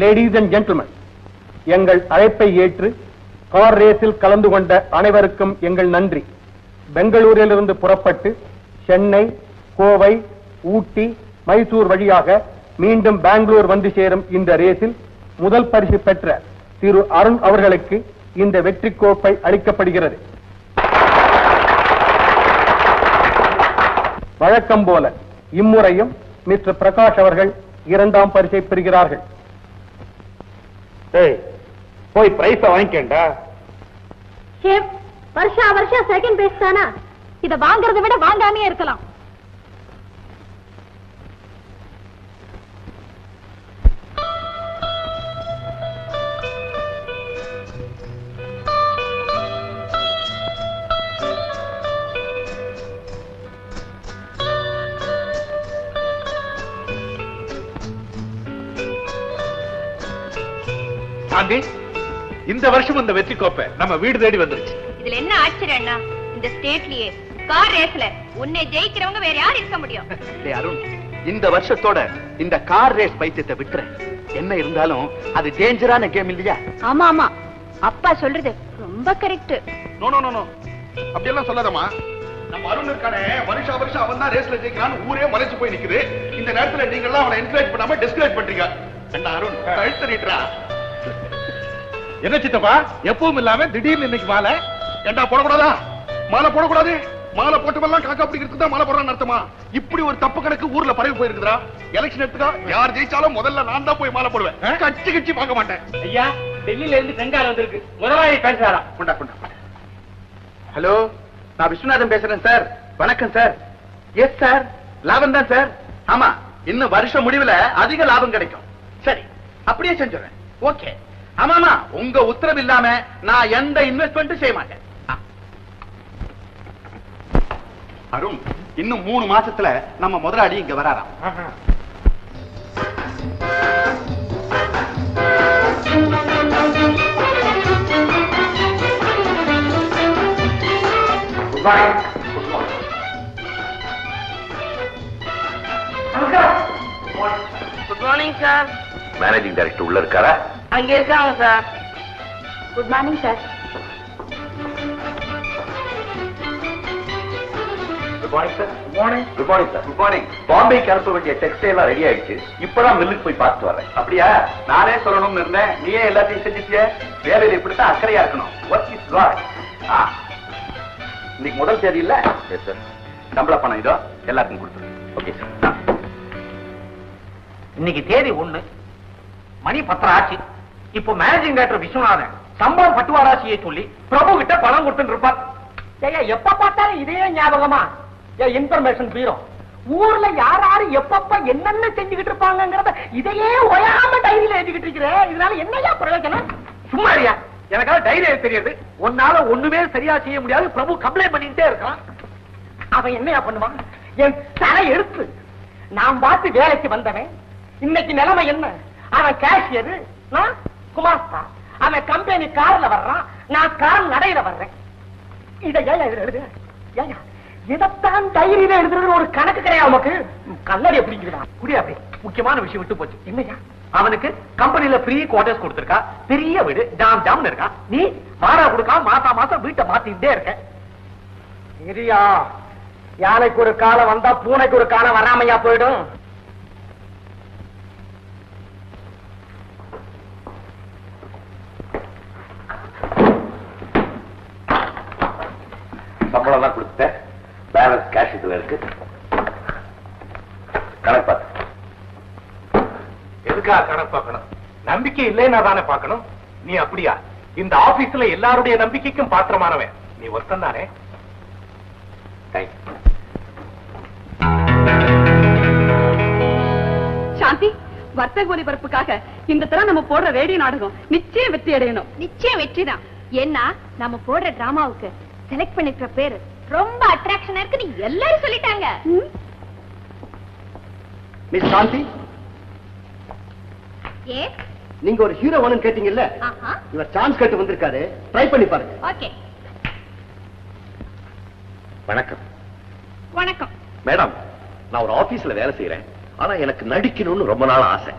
Ladies and gentleman எங்கள் அழைப்பை ஏற்று கார் ரேஸில் கலந்து கொண்ட அனைவருக்கும் எங்கள் நன்றி. பெங்களூரிலிருந்து புறப்பட்டு சென்னை கோவை ஊட்டி மைசூர் வழியாக மீண்டும் பெங்களூர் வந்து சேரும் இந்த ரேஸில் முதல் பரிசு பெற்ற திரு அருண் அவர்களுக்கு இந்த வெற்றி கோப்பை அளிக்கப்படுகிறது. வழக்கம் போல இம்முறையும் மிஸ்டர் பிரகாஷ் அவர்கள் இரண்டாம் பரிசை பெறுகிறார்கள். போய் பிரைஸ வாங்கிக்கேன்டா. ஷேப் வருஷா வருஷம் செகண்ட் பேஸ் தானா இத வாங்குறதை விட வாங்காமே இருக்கலாம். இந்த வருஷம் இந்த வெற்றி கோப்பை நம்ம வீடு தேடி வந்துருச்சு. இதுல என்ன ஆச்சரியம் அண்ணா? இந்த ஸ்டேட்லயே கார் ரேஸ்ல உன்னை ஜெயிக்கிறவங்க வேற யார் இருக்க முடியும்? டேய் அருண் இந்த வருஷத்தோட இந்த கார் ரேஸ் பைத்தியத்தை விட்டுறேன். என்ன இருந்தாலும் அது டேஞ்சரான கேம் இல்லையா? ஆமா ஆமா. அப்பா சொல்றது ரொம்ப correct no no no no அப்படியெல்லாம் சொல்லாதம்மா. நம்ம அருண் இருக்கானே வருஷா வருஷம் அவன் தான் ரேஸ்ல ஜெயிக்கிறான்னு ஊரே மலைச்சு போய் நிக்குது. இந்த நேரத்துல நீங்க எல்லாம் அவனை என்கரேஜ் பண்ணாம டிஸ்கரேஜ் பண்றீங்க. என்ன அருண் கழுத்தறிட்டுறா என்ன சித்தப்பா? எப்பவும் இல்லாம திடீர்னு இன்னைக்கு மாலை. ஏண்டா போடக்கூடாதா? மாலை போடக்கூடாது. மாலை போட்டவெல்லாம் காக்கா பிடிக்கிறது தான் மாலை போடுறான்னு அர்த்தமா? இப்படி ஒரு தப்பு கணக்கு ஊர்ல பரவி போயிருக்குதா எலெக்ஷன் எடுத்துக்கா யார் ஜெயிச்சாலும் முதல்ல நான் தான் போய் மாலை போடுவேன். கட்சி கட்சி பார்க்க மாட்டேன். ஐயா டெல்லியில இருந்து செங்கால் வந்திருக்கு. முதலாளி பேசுறாரா? கொண்டா கொண்டா ஹலோ நான் விஸ்வநாதன் பேசுறேன் சார். வணக்கம் சார். Yes sir. லாபம் தான் சார். ஆமா இன்னும் வருஷ முடிவுல அதிக லாபம் கிடைக்கும். சரி அப்படியே செஞ்சுறேன். ஓகே. ஆமாமா உங்க உத்தரவு இல்லாம நான் எந்த இன்வெஸ்ட்மெண்ட்டும் செய்ய மாட்டேன். அருண் இன்னும் மூணு மாசத்துல நம்ம முதலாளி இங்க வராராம். Good morning sir managing director உள்ள இருக்காரா? அங்க இருக்காங்க sir. Good morning sir good morning sir good morning good morning sir good morning பாம்பேக்கு அனுப்ப வேண்டிய டெக்ஸ்டைல் ரெடி ஆயிடுச்சு. இப்பதான் மில்லுக்கு போய் பார்த்துட்டு வரேன். அப்படியா? நானே சொல்லணும்னு இருந்தேன். நீயே எல்லாத்தையும் செஞ்சுட்டிய. வேலையில இப்படித்தான் அக்கறையா இருக்கணும். ஒர்க் இஸ் காட் இன்னைக்கு முதல் தேதி இல்ல? எஸ் சார் சம்பள பணம் இதோ எல்லாருக்கும் கொடுத்துரு ஓகே சார் இன்னைக்கு தேதி ஒண்ணு. மணி பத்திரம் ஆச்சு. இப்போ மேனேஜிங் டைரக்டர் விஸ்வநாதன் சம்பளம் பட்டுவாராசியை சொல்லி பிரபு கிட்ட பணம் கொடுத்துட்டு இருப்பார். ஏய்யா, எப்ப பார்த்தாலும் இதே ஞாபகமா? இன்ஃபர்மேஷன் பீரோ ஊர்ல யார் யாரு எப்பப்ப என்னென்ன செஞ்சுக்கிட்டு இருப்பாங்கங்கறத இதையே ஒயாம டைரியில எழுதிக்கிட்டு இருக்கிறேன் இதனால என்னையா பிரயோஜனம்? சும்மா இருயா எனக்காக டைரி தெரியாது. உன்னால ஒண்ணுமே சரியா செய்ய முடியாது. பிரபு கம்ப்ளைண்ட் பண்ணிட்டே இருக்கான் அவன் என்னையா பண்ணுவான்? என் தலை எடுத்து நான் பார்த்து வேலைக்கு வந்தவன். இன்னைக்கு நிலைமை என்ன? அவன் கேஷியர் நான் குமாஸ்தா அவன் கம்பெனி கார்ல வர்றான் நான் கார் நடையில வர்றேன். இதை ஏன் எழுது ஏயா இதைத்தான் டைரியில எழுதுறது ஒரு கணக்கு கிடையாது உனக்கு கல்லடி பிடிக்கிறா குடியா அப்படி? முக்கியமான விஷயம் விட்டு போச்சு. என்னையா அவனுக்கு கம்பெனில ஃப்ரீ குவார்டர்ஸ் கொடுத்திருக்கா. பெரிய வீடு டாம் டாம்னு இருக்கா. நீ வாடகை கொடுக்கா மாசா மாசம் வீட்டை மாத்திட்டே இருக்க. சரியா. யானைக்கு ஒரு காலம் வந்தா பூனைக்கு ஒரு காலம் வராமையா போயிடும் சம்பளம் எல்லாம் கொடுத்துட்டேன் பேலன்ஸ் கேஷ் இதுல இருக்கு கணக்கு பார்த்து எதுக்கா கணக்கு பார்க்கணும் இல்லைன்னா தானே பார்க்கணும்? நீ அப்படியா? இந்த ஆபீஸ்ல எல்லாருடைய நம்பிக்கைக்கும் பாத்திரமானவன். நீ ஒருத்தன் தானே? சாந்தி வர்த்தக ஒலிபரப்புக்காக இந்த தடவை நம்ம போடுற ரேடியோ நாடகம் நிச்சயம் வெற்றி அடையணும். நிச்சயம் வெற்றிதான். ஏன்னா நம்ம போடுற டிராமாவுக்கு செலக்ட் பண்ணிருக்கிற பேரு ரொம்ப அட்ராக்ஷனா இருக்குன்னு எல்லாரும் சொல்லிட்டாங்க. மிஸ் சாந்தி? ஏ நீங்க ஒரு ஹீரோ வேணும்னு கேட்டீங்கல்ல? இவர் சான்ஸ் கேட்டு வந்திருக்காரு. ட்ரை பண்ணி பாருங்க. ஓகே. வணக்கம். வணக்கம். மேடம் நான் ஒரு ஆபீஸ்ல வேலை செய்யறேன் ஆனா எனக்கு நடிக்கணும்னு ரொம்ப நாள் ஆசை.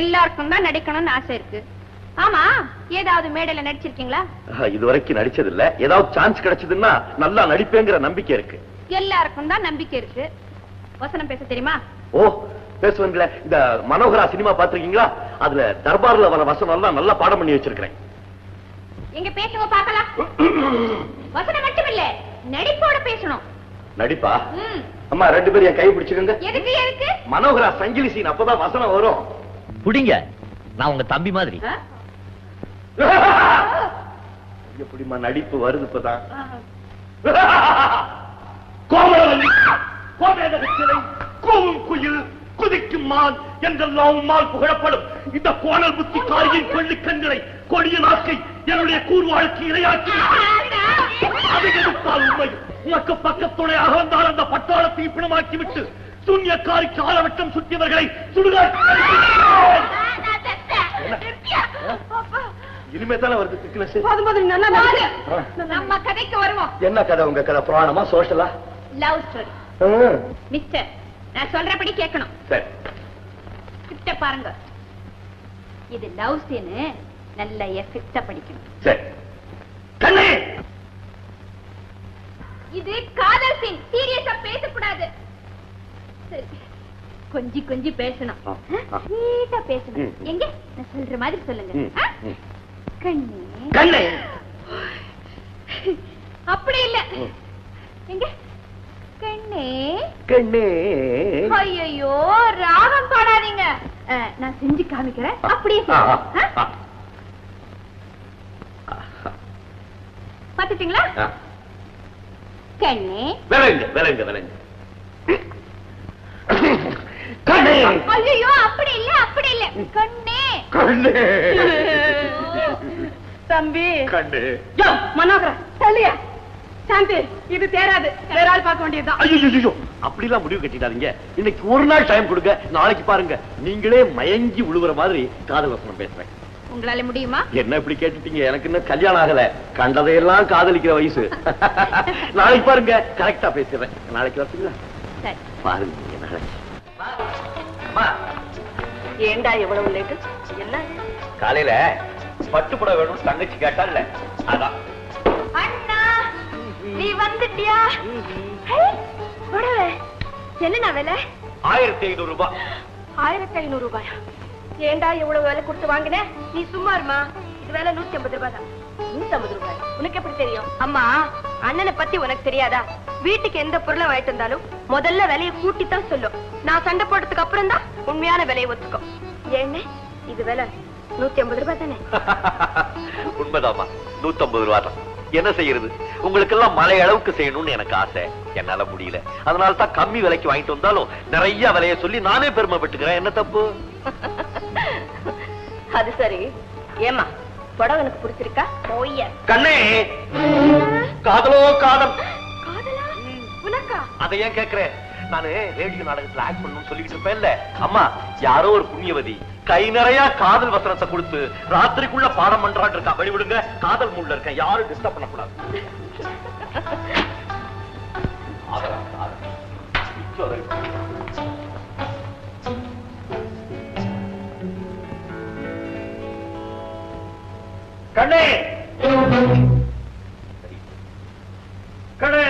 எல்லாருக்கும் தான் நடிக்கணும்னு ஆசை இருக்கு. ஆமா ஏதாவது மேடையில நடிச்சிருக்கீங்களா? இது வரைக்கும் நடிச்சது இல்ல ஏதாவது சான்ஸ் கிடைச்சதுன்னா நல்லா நடிப்பேங்கிற நம்பிக்கை இருக்கு. எல்லாருக்கும் தான் நம்பிக்கை இருக்கு. வசனம் பேச தெரியுமா? ஓ பேசுவீங்களே. இந்த மனோகரா சினிமா பாத்திருக்கீங்களா அதுல தர்பார்ல வர வசனம் எல்லாம் நல்லா பாடம் பண்ணி வச்சிருக்கிறேன். எங்க பேசுங்க பார்க்கலாம். வசனம் மட்டும் இல்ல நடிப்போட பேசணும். நடிப்பா. அம்மா ரெண்டு பேரும் என் கை பிடிச்சுக்கோங்க. எதுக்கு எதுக்கு? மனோகரா சங்கிலி சீன் அப்பதான் வசனம் வரும். புடிங்க நான் உங்க தம்பி மாதிரி. ஆ? எப்படிம்மா நடிப்பு வருது இப்பதான்? கோமலவல்லி கோமேதக சிலை கூவும் குயில் குதிக்கும் மான் என்றெல்லாம் உம்மால் புகழப்படும். இந்த கோணல் புத்திக்காரியின் கொள்ளி கண்களை கொடிய நாக்கை என்னுடைய கூர்வாளுக்கு இரையாக்கி. அதை எதிர்த்தால் உண்மை. உனக்கு பக்கத்துணையாக வந்தால் அந்த பட்டாளத்தை பிணமாக்கி விட்டு சூன்யக்காரிக்கு ஆலவட்டம் சுற்றியவர்களை சுடுகாட்டு இனிமே தானே வருது திக்னஸ் நம்ம கதைக்கு வருவோம். என்ன கதை உங்க கதை? புராணமா சோஷலா லவ் ஸ்டோரி மிஸ்டர் நான் சொல்றபடி கேட்கணும். சரி. கிட்ட பாருங்க. இது லவ் சீனு நல்ல எஃபெக்டா படிக்கணும். சரி. கண்ணே! இது காதல் சீன் சீரியஸா பேசக்கூடாது. கொஞ்சி கொஞ்சி பேசணும். நீட்டா பேசணும். எங்க? நான் சொல்ற மாதிரி சொல்லுங்க. கண்ணே. கண்ணே! அப்படி இல்ல. எங்க? கண்ணே. கண்ணே. ஐயோ ராகம் பாடாதீங்க. நான் செஞ்சு காமிக்கிறேன். அப்படியே. பாத்துட்டீங்களா. கண்ணே. விலங்கு விலங்கு விலங்கு ஐயோ அப்படி இல்ல அப்படி இல்ல. கண்ணே. கண்ணே. தம்பி. கண்ணே. யோ மனோகரா தள்ளியா. சாந்தி இது தேராது. வேற ஆள் பார்க்க வேண்டியதுதான். ஐயோ அப்படிலாம் முடிவு கட்டிடாதீங்க. இன்னைக்கு ஒரு நாள் டைம் கொடுங்க. நாளைக்கு பாருங்க. நீங்களே மயங்கி விழுவுற மாதிரி காதல் வசனம் பேசுறேன். உங்களால முடியுமா? என்ன இப்படி கேட்டுட்டீங்க? எனக்கு இன்னும் கல்யாணம் ஆகல. கண்டதையெல்லாம் காதலிக்கிற வயசு. நாளைக்கு பாருங்க. கரெக்டா பேசுறேன் நாளைக்கு வரட்டுங்களா? சரி. பாருங்க ஏண்டா எவ்வளவு லேட்டு என்ன காலையில பட்டு புடவை வேணும் தங்கச்சி கேட்டால அதான். அண்ணா நீ வந்துட்டியா? புடவை. என்னண்ணா விலை? ஆயிரத்தி ஐநூறு ரூபாய் ஆயிரத்தி ஐநூறு ரூபாயா? ஏண்டா எவ்வளவு விலை கொடுத்து வாங்கின? நீ சும்மா இருமா. இது விலை நூத்தி ஐம்பது ரூபாய் தான் நூத்தி ஐம்பது ரூபாய்? உனக்கு எப்படி தெரியும்? அம்மா அண்ணனை பத்தி உனக்கு தெரியாதா? வீட்டுக்கு எந்த பொருளை வாங்கிட்டு வந்தாலும் முதல்ல விலையை கூட்டி தான் சொல்லும். நான் சண்டை போட்டதுக்கு அப்புறம் தான் உண்மையான விலையை ஒத்துக்கும். ஏன்னு இது விலை நூத்தி ஐம்பது ரூபாய் தானே உண்மைதாமா நூத்தம்பது ரூபா தான் என்ன செய்யறது? உங்களுக்கு எல்லாம் மலை அளவுக்கு செய்யணும்னு எனக்கு ஆசை. என்னால முடியல. அதனால தான் கம்மி விலைக்கு வாங்கிட்டு வந்தாலும் நிறைய விலைய சொல்லி நானே பெருமைப்பட்டுக்கிறேன். என்ன தப்பு? அது சரி. ஏமா புடவை எனக்கு பிடிச்சிருக்கா? கண்ணே! காதலோ காதல். காதலா? உனக்கா? அதை ஏன் கேக்குறேன் நானு ரேடியோ நாடகத்துல ஆக்ட் பண்ணணும்னு சொல்லிட்டு இருப்பேன்ல அம்மா யாரோ ஒரு புண்ணியவதி கை நிறைய காதல் வசனத்தை கொடுத்து ராத்திரிக்குள்ள பாடம் பண்றான் இருக்கா. வழிவிடுங்க காதல் மூட்ல இருக்கேன். யாரும் டிஸ்டர்ப் பண்ணக்கூடாது. கண்ணே! கண்ணே!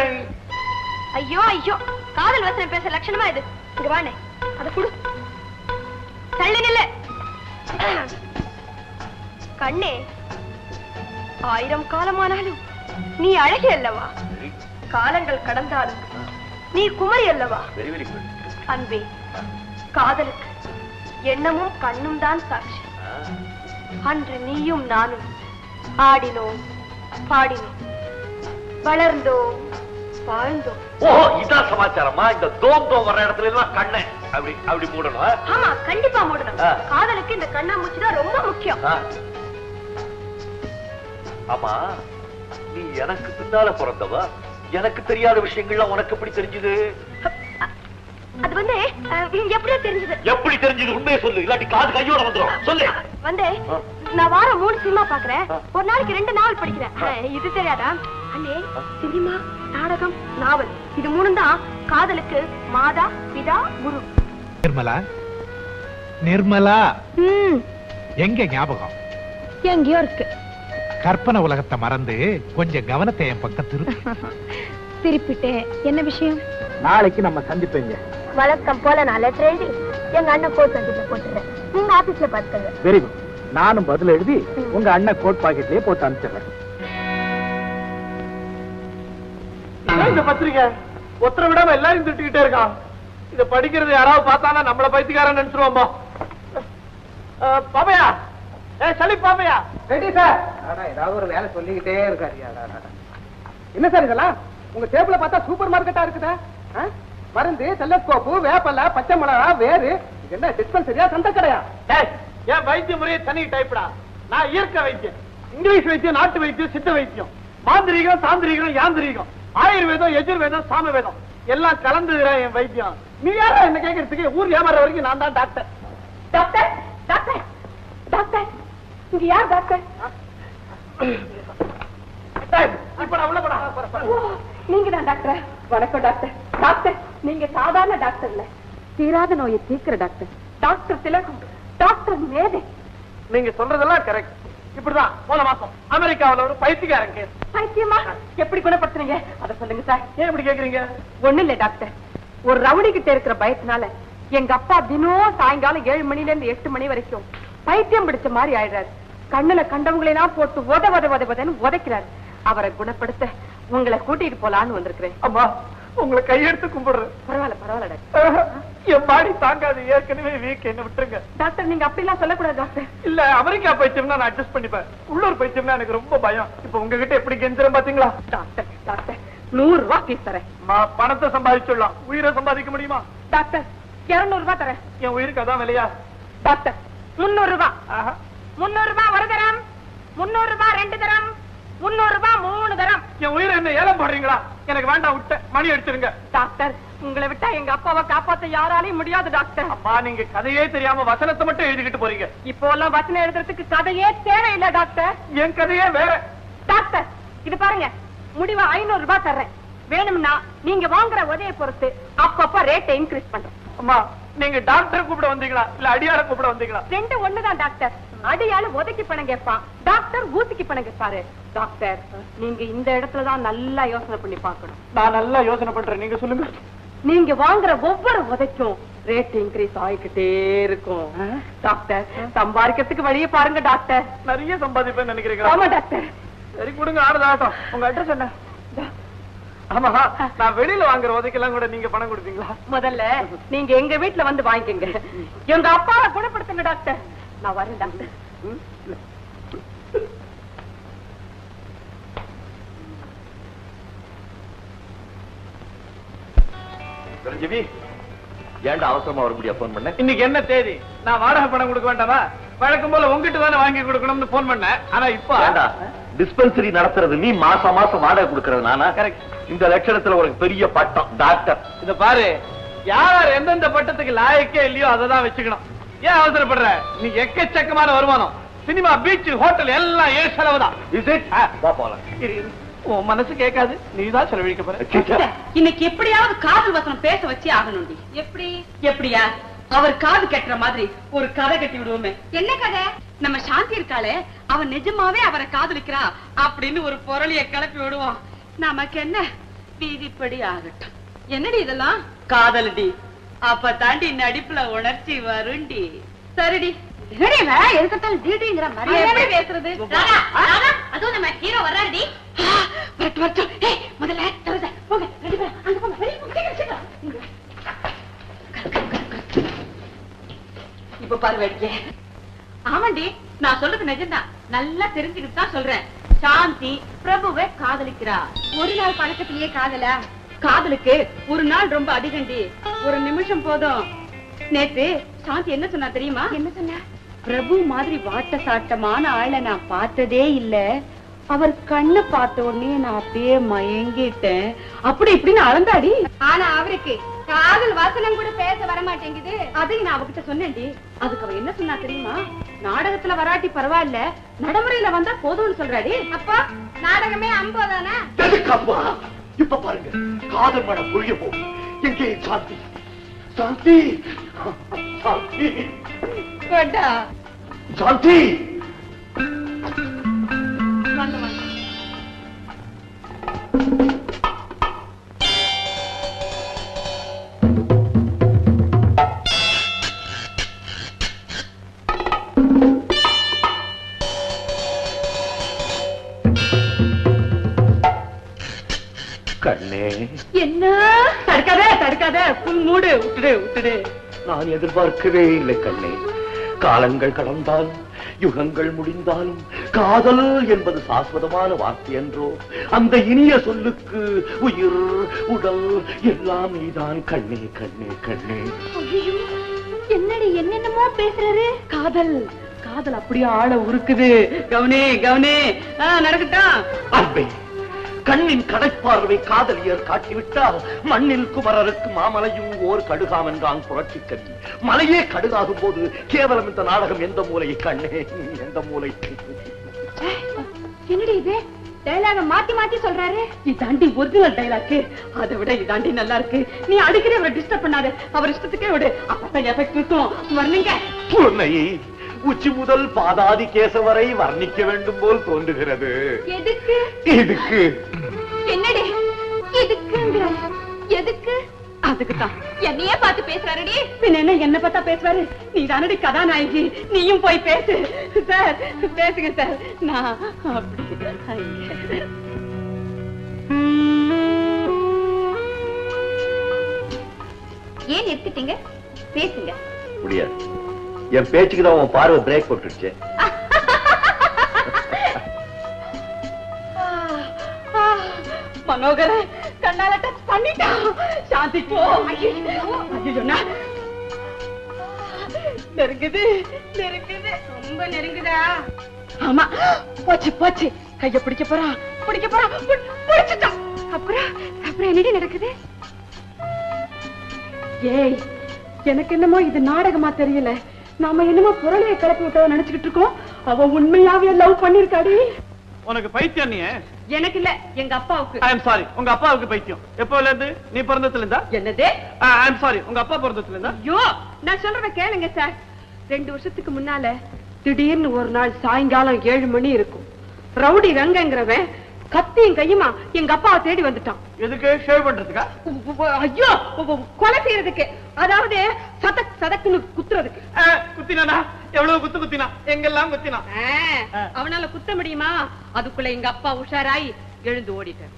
ஐயோ ஐயோ. காதல் வசனம் பேச லட்சணமா இது? இங்க வானே அத குடு. தள்ளி நில்லு. கண்ணே ஆயிரம் காலமானாலும் நீ அழகி அல்லவா? காலங்கள் கடந்தாலும் நீ குமரி அல்லவா? அன்பே காதலுக்கு எண்ணமும் கண்ணும் தான் சாட்சி. அன்று நீயும் நானும் ஆடினோம் பாடினோம் வளர்ந்தோம். வாழ்ந்தோம் ஓஹோ இதான் சமாச்சாரமா இந்த தோம் தோம் வர இடத்துல எல்லாம் கண்ணை அப்படி அப்படி மூடணும் ஆ? ஆமா கண்டிப்பா மூடணும். காதலுக்கு இந்த தான் ரொம்ப முக்கியம். ஆமா நீ எனக்கு பின்னால பிறந்தவா எனக்கு தெரியாத விஷயங்கள்லாம் உனக்கு எப்படி தெரிஞ்சது அது வந்து எப்படியோ தெரிஞ்சது. எப்படி தெரிஞ்சது? உண்மையை சொல்லு. இல்லாட்டி காது கையோட வந்துரும். சொல்லு. வந்து. நான் வாரம் மூணு சினிமா பாக்குறேன். ஒரு நாளைக்கு ரெண்டு நாவல் படிக்கிறேன். இது தெரியாதா? அண்ணே சினிமா நாடகம் நாவல். இது மூணும் தான் காதலுக்கு மாதா பிதா குரு. நிர்மலா? நிர்மலா? எங்க ஞாபகம்? எங்கேயோ இருக்கு. கற்பனை உலகத்தை மறந்து கொஞ்சம் கவனத்தை என் பக்கம் திருப்பி. திருப்பிட்டேன் என்ன விஷயம்? நாளைக்கு நம்ம சந்திப்பீங்க. வழக்கம் போல நான் லெட்டர் எழுதி எங்க அண்ணன் கோட் பாக்கெட்ல போட்டுறேன் நீங்க ஆபீஸ்ல பாத்துக்கங்க. வெரி குட் நானும் பதில் எழுதி உங்க அண்ணன் கோட் பாக்கெட்லயே போட்டு அனுப்பிச்சிடுறேன். இந்த பத்திரிக்கை ஒத்தர விடாம எல்லாரும் திட்டிக்கிட்டே இருக்கான். இத படிக்கிறது யாராவது பார்த்தானா நம்மள பைத்தியக்காரன் நினைச்சிருவோம்பா. பாமையா? ஏ சலி பாமையா? Ready sir. ஏதாவது ஒரு வேலை சொல்லிக்கிட்டே இருக்காரு என்ன சார் இதெல்லாம்? உங்க டேபிள பார்த்தா சூப்பர் மார்க்கெட்டா இருக்குதா? மருந்து டெலஸ்கோப்பு வேப்பல பச்சை மிளகா வேறு இது என்ன டிஸ்பென்சரியா சந்த கடையா ஏன் வைத்திய முறையே தனி டைப்டா நான் இயற்கை வைத்தியம் இங்கிலீஷ் வைத்தியம் நாட்டு வைத்தியம் சித்த வைத்தியம். மாந்திரீகம் தாந்திரீகம் யாந்திரீகம். ஆயுர்வேதம் எஜுர்வேதம் சாமவேதம். எல்லாம் கலந்துகிறேன் என் வைத்தியம். நீ யாரா என்ன கேட்கறதுக்கு ஊர் ஏமாற வரைக்கும் நான் தான் டாக்டர் டாக்டர் டாக்டர் டாக்டர் இங்க யார் டாக்டர் இப்ப நான் உள்ள போடா. நீங்க தான் டாக்டர் வணக்கம் டாக்டர் டாக்டர் நீங்க சாதாரண டாக்டர் இல்ல. தீராத நோயை தீர்க்கிற டாக்டர். டாக்டர் திலகம் டாக்டர் மேதை. நீங்க சொல்றதெல்லாம் கரெக்ட் இப்படிதான் போன மாசம் அமெரிக்காவுல ஒரு பைத்தியக்காரன் கேஸ் பைத்தியமா? எப்படி குணப்படுத்துறீங்க அத சொல்லுங்க சார். ஏன் இப்படி கேக்குறீங்க? ஒண்ணு இல்ல டாக்டர். ஒரு ரவுடி கிட்ட இருக்கிற பயத்தினால எங்க அப்பா தினம் சாயங்காலம் ஏழு மணில இருந்து எட்டு மணி வரைக்கும் பைத்தியம் பிடிச்ச மாதிரி ஆயிடுறாரு. கண்ணுல கண்டவங்களை எல்லாம் போட்டு உத உத உதைக்கிறாரு. அவரை குணப்படுத்த உங்களை கூட்டிட்டு போலான்னு வந்திருக்கிறேன். அம்மா உங்களை கையெடுத்து கும்பிடுறேன். பரவாயில்ல பரவாயில்ல என் பாடி தாங்காது ஏற்கனவே வீக் என்ன விட்டுருங்க. டாக்டர் நீங்க அப்படிலாம் சொல்லக்கூடாது டாக்டர். இல்ல அமெரிக்கா பைத்தியம்னா நான் அட்ஜஸ்ட் பண்ணிப்பேன். உள்ளூர் பைத்தியம்னா எனக்கு ரொம்ப பயம். இப்ப உங்ககிட்ட எப்படி கெஞ்சுறேன் பாத்தீங்களா? டாக்டர் டாக்டர் நூறு ரூபாய் ஃபீஸ் தரேன் பணத்தை சம்பாதிச்சிடலாம். உயிரை சம்பாதிக்க முடியுமா? டாக்டர் இருநூறு ரூபாய் தரேன். என் உயிருக்கு அதான் விலையா? டாக்டர் முன்னூறு ரூபாய். முன்னூறு ரூபாய் ஒரு தரம் முன்னூறு ரூபாய் ரெண்டு தரம் முன்னூறு ரூபாய் மூணு தரம். என் உயிரை என்ன ஏலம் போடுறீங்களா? எனக்கு வேண்டாம் விட்ட. மணி அடிச்சிருங்க. டாக்டர் உங்களை விட்டா எங்க அப்பாவை காப்பாத்த யாராலையும் முடியாது டாக்டர். அம்மா நீங்க கதையே தெரியாம வசனத்தை மட்டும் எழுதிக்கிட்டு போறீங்க. இப்போ எல்லாம் வசனம் எழுதுறதுக்கு கதையே தேவையில்லை டாக்டர். என் கதையே வேற. டாக்டர் இது பாருங்க. முடிவா ஐநூறு ரூபாய் தர்றேன். வேணும்னா நீங்க வாங்குற உதவியை பொறுத்து அப்பப்ப ரேட்டை இன்க்ரீஸ் பண்றேன் அம்மா நீங்க டாக்டர் கூப்பிட வந்தீங்களா? இல்ல அடியார கூப்பிட வந்தீங்களா? ரெண்டு ஒண்ணுதான் டாக்டர். அடியாளு உதைக்கு பணம் கேட்பான். டாக்டர் ஊசிக்கு பணம் கேட்பாரு. டாக்டர் நீங்க இந்த இடத்துல தான் நல்லா யோசனை பண்ணி பார்க்கணும். நான் நல்லா யோசனை பண்றேன். நீங்க சொல்லுங்க. நீங்க வாங்குற ஒவ்வொரு உதைக்கும் ரேட் இன்க்ரீஸ் ஆகிக்கிட்டே இருக்கும். டாக்டர் சம்பாதிக்கிறதுக்கு வழியை பாருங்க டாக்டர். நிறைய சம்பாதிப்பேன்னு நினைக்கிறீங்களா? ஆமா டாக்டர். சரி கொடுங்க ஆடுது ஆட்டம் உங்க அட்ரஸ் என்ன? ஆமா நான் வெளியில வாங்குற உதைக்கெல்லாம் கூட நீங்க பணம் கொடுப்பீங்களா? முதல்ல நீங்க எங்க வீட்டுல வந்து வாங்கிக்கங்க. எங்க அப்பாவை குணப்படுத்துங்க டாக்டர். நான் வரேன் டாக்டர். சிரஞ்சீவி ஏன்டா அவசரமா வர முடியா போன் பண்ண? இன்னைக்கு என்ன தேதி? நான் வாடகை பணம் கொடுக்க வேண்டாமா? வழக்கம் போல உங்ககிட்ட தானே வாங்கி கொடுக்கணும்னு போன் பண்ணேன். ஆனா இப்ப ஏன்டா? டிஸ்பென்சரி நடத்துறது நீ மாசம் மாசம் வாடகை கொடுக்கறது நானா? Correct. இந்த லட்சணத்துல உனக்கு பெரிய பட்டம் டாக்டர் இத பாரு யார் யார் எந்தெந்த பட்டத்துக்கு லாயக்கே இல்லையோ அதை தான் வச்சுக்கணும். ஏன் அவசரப்படுற? நீ எக்கச்சக்கமான வருமானம். சினிமா பீச் ஹோட்டல் எல்லாம் ஏ செலவு தான். இஸ் இட் வா போலாம். உன் மனசு கேட்காது. நீ தான் செலவழிக்க போற. இன்னைக்கு எப்படியாவது காதல் வசனம் பேச வச்சே ஆகணும்டி. எப்படி? எப்படியா? அவர் காது கட்டுற மாதிரி ஒரு கதை கட்டி விடுவோமே. என்ன கதை? நம்ம சாந்தி இருக்காளே அவ நிஜமாவே அவரை காதலிக்கிறா அப்படின்னு ஒரு பொருளிய கிளப்பி விடுவோம் நமக்கு என்ன வீதிப்படி ஆகட்டும். என்னடி இதெல்லாம்? காதல்டி. அப்ப தாண்டி நடிப்புல உணர்ச்சி வருண்டி. சரிடி. எதுக்கத்தாலும் டிடிங்கிற மாதிரி பேசுறது? அதுவும் நம்ம ஹீரோ வர்றாருடி. முதல்ல போங்க அங்க போங்க. வெளிய போங்க. சீக்கிரம் சீக்கிரம். இப்ப பாரு வேடிக்கை ஆமாண்டி நான் சொல்றது நிஜம்தான். நல்லா தெரிஞ்சுக்கிட்டு தான் சொல்றேன். சாந்தி பிரபுவை காதலிக்கிறா ஒரு நாள் பழக்கத்திலேயே காதலா. காதலுக்கு ஒரு நாள் ரொம்ப அதிகண்டி. ஒரு நிமிஷம் போதும். நேத்து சாந்தி என்ன சொன்னா தெரியுமா? என்ன சொன்னா பிரபு மாதிரி வாட்ட சாட்டமான ஆளை நான் பார்த்ததே இல்ல. அவர் கண்ணு பார்த்த உடனே நான் அப்படியே மயங்கிட்டேன். அப்படி இப்படின்னு அளந்தாடி ஆனா அவருக்கு காதல் வாசனம் கூட பேச வர மாட்டேங்குது அதையும் நான் அவகிட்ட சொன்னேன்டி. அதுக்கு அவ என்ன சொன்னா தெரியுமா? நாடகத்துல வராட்டி பரவாயில்ல. நடைமுறையில வந்தா போதும்னு சொல்றாடி. அப்பா நாடகமே அம்போதானா இப்ப பாருங்க. காதல் மழை பொழிய போகும் எங்கே சாந்தி? சாந்தி? சாந்தி. சாந்தி. வாங்க வாங்க. என்ன? தடுக்காத தடுக்காத. புல் மூடு. விட்டுடு விட்டுடு. நான் எதிர்பார்க்கவே இல்லை கண்ணே. காலங்கள் கடந்தாலும் யுகங்கள் முடிந்தாலும் காதல் என்பது சாஸ்வதமான வார்த்தை என்றோ அந்த இனிய சொல்லுக்கு உயிர் உடல் எல்லாம் நீதான் கண்ணே கண்ணே கண்ணே. என்னடி என்னென்னமோ பேசுறாரு? காதல் காதல் அப்படியே ஆள உருக்குது. கவனி கவனி. ஆ, நடக்கட்டும். அன்பே. கண்ணின் கடைப்பார்வை காதலியர் காட்டிவிட்டால் மண்ணில் குமரருக்கு மாமலையும் ஓர் கடுகாம் என்றான் புரட்சி கவி மலையே கடுகாகும் போது கேவலம் இந்த நாடகம் எந்த மூலை கண்ணே? எந்த மூலை? என்னடி இது? டைலாக மாத்தி மாத்தி சொல்றாரு. இதாண்டி ஒரிஜினல் டைலாக் அதை விட இதாண்டி நல்லா இருக்கு நீ அடிக்கடி அவரை டிஸ்டர்ப் பண்ணாத. அவர் இஷ்டத்துக்கே விடு. அப்பதான் எஃபெக்ட் இருக்கும். வரணுங்க. உச்சி முதல் பாதாதி கேச வரை வர்ணிக்க வேண்டும் போல் தோன்றுகிறது. எதுக்கு? இதுக்கு என்னடி? எதுக்குங்கிற எதுக்கு? அதுக்குதான் என்னையே பார்த்து பேசுறாருடி. பின்ன என்ன என்ன பார்த்தா பேசுவாரு? நீ தானடி கதாநாயகி. நீயும் போய் பேசு. சார் பேசுங்க சார். நான் அப்படி. ஏன் நிறுத்திட்டீங்க? பேசுங்க. முடியாது. என் பேச்சுக்கு தான் உன் பார்வை பிரேக் போட்டுடுச்சு. மனோகர கண்ணால டச் பண்ணிட்டான் சாந்தி போ. ஐயோ. நெருங்குது நெருங்குது. ரொம்ப நெருங்குதா? ஆமா. போச்சு போச்சு. கைய பிடிக்க போறான் பிடிக்க போறான் பு- பிடிச்சிட்டான் அப்புறம் அப்புறம் என்னடி நடக்குது? ஏய் எனக்கு என்னமோ இது நாடகமா தெரியல. நாம என்னமோ புரளைய கிளப்பி விட்டத நினைச்சுக்கிட்டு இருக்கோம். அவ உண்மையாவே லவ் பண்ணிருக்காடி. உனக்கு பைத்தியம் நீ எனக்கு இல்ல எங்க அப்பாவுக்கு. ஐ எம் சாரி உங்க அப்பாவுக்கு பைத்தியம். எப்போல இருந்து? நீ பிறந்ததுல இருந்தா என்னது? ஐ எம் சாரி உங்க அப்பா பிறந்ததுல இருந்தா ஐயோ நான் சொல்றத கேளுங்க சார் ரெண்டு வருஷத்துக்கு முன்னால திடீர்னு ஒரு நாள் சாயங்காலம் ஏழு மணி இருக்கும். ரவுடி ரங்கங்கிறவன் கத்தியும் கையுமா எங்க அப்பாவை தேடி வந்துட்டான். எதுக்கு? ஷேவ் பண்றதுக்கா? ஐயோ கொலை செய்யறதுக்கு. அதாவது சதக் சதக்குன்னு குத்துறதுக்கு. ஆ, குத்தினானா? எவ்வளவு குத்து குத்தினா? எங்கெல்லாம் குத்தினா? அவனால குத்த முடியுமா? அதுக்குள்ள எங்க அப்பா உஷாராய் எழுந்து ஓடிட்டார்.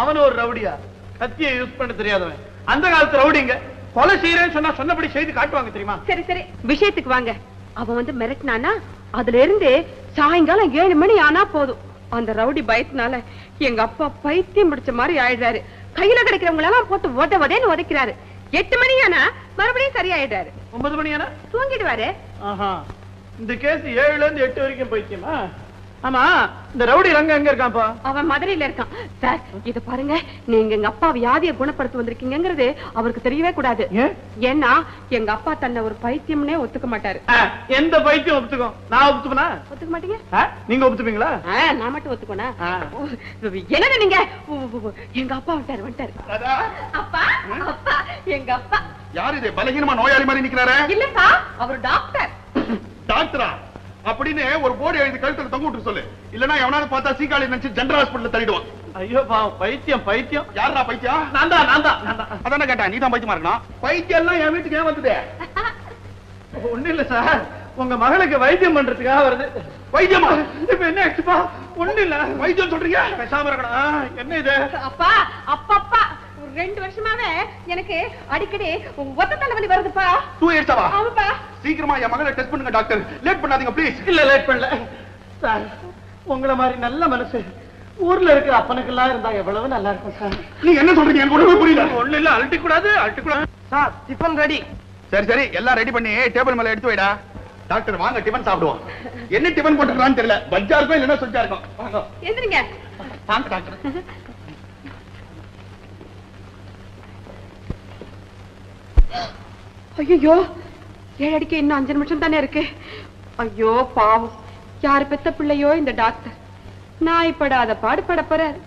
அவன் ஒரு ரவுடியா? கத்தியை யூஸ் பண்ண தெரியாதவன். அந்த காலத்து ரவுடிங்க கொலை செய்யறேன்னு சொன்னா சொன்னபடி செய்து காட்டுவாங்க தெரியுமா? சரி சரி. விஷயத்துக்கு வாங்க. அவன் வந்து மிரட்டினானா? அதுல இருந்து சாயங்காலம் ஏழு மணி ஆனா போதும். அந்த ரவுடி பயத்தினால எங்க அப்பா பைத்தியம் பிடிச்ச மாதிரி ஆயிடுறாரு. கையில கிடைக்கிறவங்க எல்லாம் போட்டு உத உதேன்னு உதைக்கிறாரு எட்டு மணி ஆனா மறுபடியும் சரியாயிடுறாரு. ஒன்பது மணியானா தூங்கிடுவாரு. ஆஹா. இந்த கேஸ் ஏழுல இருந்து எட்டு வரைக்கும் போய்க்குமா ஆமா இந்த ரவுடி ரங்க எங்க இருக்கான்ப்பா? அவன் மதுரையில இருக்கான். சார் இத பாருங்க. நீங்க எங்க அப்பா வியாதியை குணப்படுத்த வந்திருக்கீங்கிறது அவருக்கு தெரியவே கூடாது. ஏன்? ஏன்னா எங்க அப்பா தன்னை ஒரு பைத்தியம்னே ஒத்துக்க மாட்டாரு. எந்த பைத்தியம் ஒத்துக்கும்? நான் ஒத்துப்பனா? ஒத்துக்க மாட்டீங்க? நீங்க ஒத்துப்பீங்களா? நான் மட்டும் ஒத்துக்கோனா. என்னங்க நீங்க? எங்க அப்பா வந்துட்டாரு வந்துட்டாரு. அப்பா அப்பா எங்க அப்பா. யார் இது? பலகீனமா நோயாளி மாதிரி நிக்கிறாரு? இல்லப்பா அவர் டாக்டர். டாக்டரா? அப்படின்னு ஒரு போர்டு எழுதி கழுத்துல தொங்க விட்டு சொல்லு. இல்லனா எவனாவது பார்த்தா சீக்காளி நினைச்சு ஜெனரல் ஹாஸ்பிடல்ல தள்ளிடுவான். ஐயோ பாவம். பைத்தியம் பைத்தியம். யாரா பைத்தியம்? நான் தான் நான் தான் நான் தான். அதானே கேட்டேன். நீ தான் பைத்தியமா இருக்கணும்? பைத்தியம் எல்லாம் என் வீட்டுக்கு ஏன் வந்துட்டே? ஒண்ணு இல்ல சார். உங்க மகளுக்கு வைத்தியம் பண்றதுக்காக வருது. வைத்தியமா? இப்ப என்ன ஆச்சுப்பா ஒண்ணு இல்ல. வைத்தியம் சொல்றீங்க? பேசாம இருக்கணும். என்ன இது? அப்பா அப்பப்பா. ரெண்டு வருஷமாவே எனக்கு அடிக்கடி ஒத்த தலைவலி வருதுப்பா. டூ இயர்ஸாவா ஆமாப்பா. சீக்கிரமா என் மகளை டெஸ்ட் பண்ணுங்க டாக்டர் லேட் பண்ணாதீங்க ப்ளீஸ் இல்ல லேட் பண்ணல. சார் உங்கள மாதிரி நல்ல மனசு ஊர்ல இருக்கிற அப்பனுக்கெல்லாம் இருந்தா எவ்வளவு நல்லா இருக்கும் சார். நீங்க என்ன சொல்றீங்க? எனக்கு ஒண்ணுமே புரியல. ஒண்ணு இல்ல அழட்டி கூடாது அழட்டி கூடாது சார் டிஃபன் ரெடி சரி சரி எல்லாம் ரெடி பண்ணி டேபிள் மேல எடுத்து வைடா. டாக்டர் வாங்க டிபன் சாப்பிடுவோம். என்ன டிபன் போட்டுருக்கான்னு தெரியல. பஜ்ஜா இருக்கும் இல்லைன்னா சொஜ்ஜா இருக்கும். எந்திரிங்க. வாங்க டாக்டர் ஐயோ ஏழு அடிக்க இன்னும் அஞ்சு நிமிஷம் தானே இருக்கு. ஐயோ பாவம். யாரு பெத்த பிள்ளையோ இந்த டாக்டர்? நாய் படாத பாடுபட போறாரு.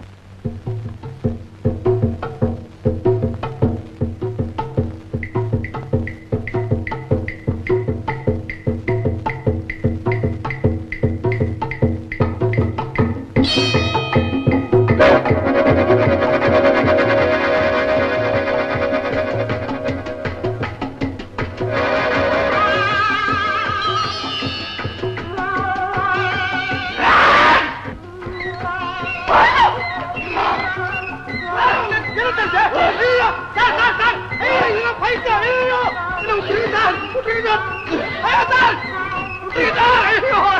இது விட்டுருங்க சார்